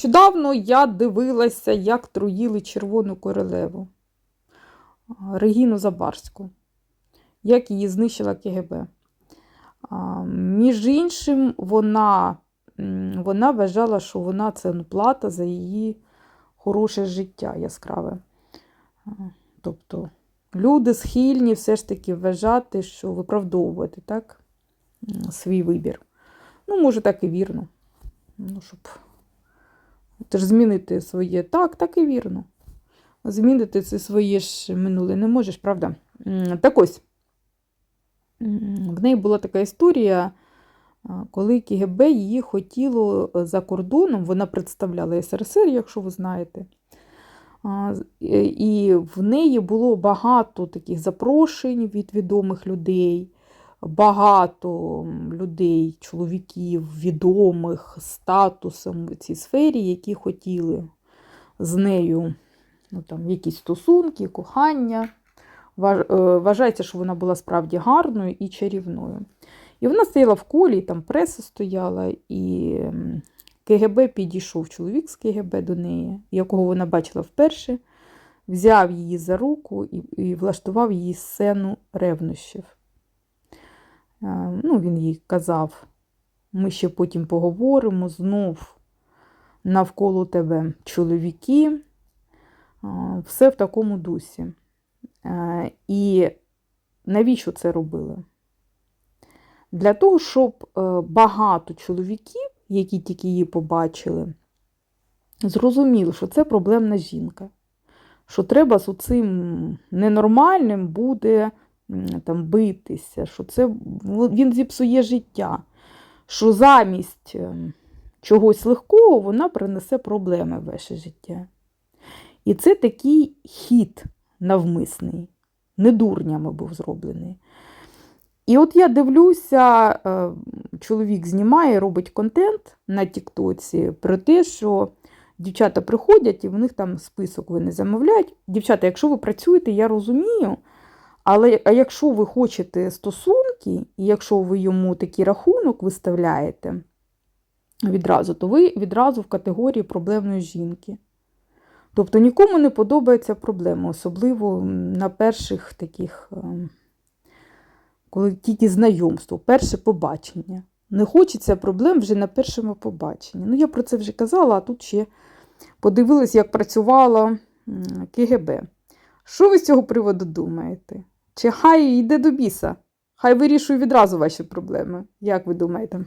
Нещодавно я дивилася, як труїли червону королеву Регіну Забарську, як її знищила КГБ. Між іншим, вона, вона вважала, що вона це плата за її хороше життя яскраве. Тобто люди схильні все ж таки вважати, що виправдовувати так, свій вибір. Ну, може, так і вірно. Ну, щоб ти ж змінити своє. Так, так і вірно. Змінити це своє ж минуле не можеш, правда? Так ось. В неї була така історія, коли КГБ її хотіло е, за кордоном, вона представляла СРСР, якщо ви знаєте. І в неї було багато таких запрошень від відомих людей, багато людей, чоловіків, відомих статусом в цій сфері, які хотіли з нею ну, там, якісь стосунки, кохання. Е, Вважається, що вона була справді гарною і чарівною. І вона стояла в колі, і там преса стояла, і КГБ підійшов чоловік з КГБ до неї, якого вона бачила вперше, взяв її за руку і, і влаштував її сцену ревнощів. Е, Ну, він їй казав, ми ще потім поговоримо знов навколо тебе чоловіки. Все в такому дусі. Е, І навіщо це робили? Для того, щоб е, багато чоловіків, які тільки її побачили, зрозуміли, що це проблемна жінка, що треба з цим ненормальним буде там, битися, що це він зіпсує життя, що замість ем, чогось легкого вона принесе проблеми в ваше життя. І це такий хід навмисний, не дурнями був зроблений. І от я дивлюся, е, чоловік знімає, робить контент на Тіктоці про те, що дівчата приходять і в них там список вони замовляють. Дівчата, якщо ви працюєте, я розумію. Але а якщо ви хочете стосунки, і якщо ви йому такий рахунок виставляєте відразу, то ви відразу в категорії проблемної жінки. Тобто нікому не подобається проблема, особливо на перших таких, ем, коли тільки знайомство, перше побачення. Не хочеться проблем вже на першому побаченні. Ну, я про це вже казала, а тут ще подивилась, як працювала КГБ. Що ви з цього приводу думаєте? Чи хай йде до біса? Хай вирішує відразу ваші проблеми. Як ви думаєте?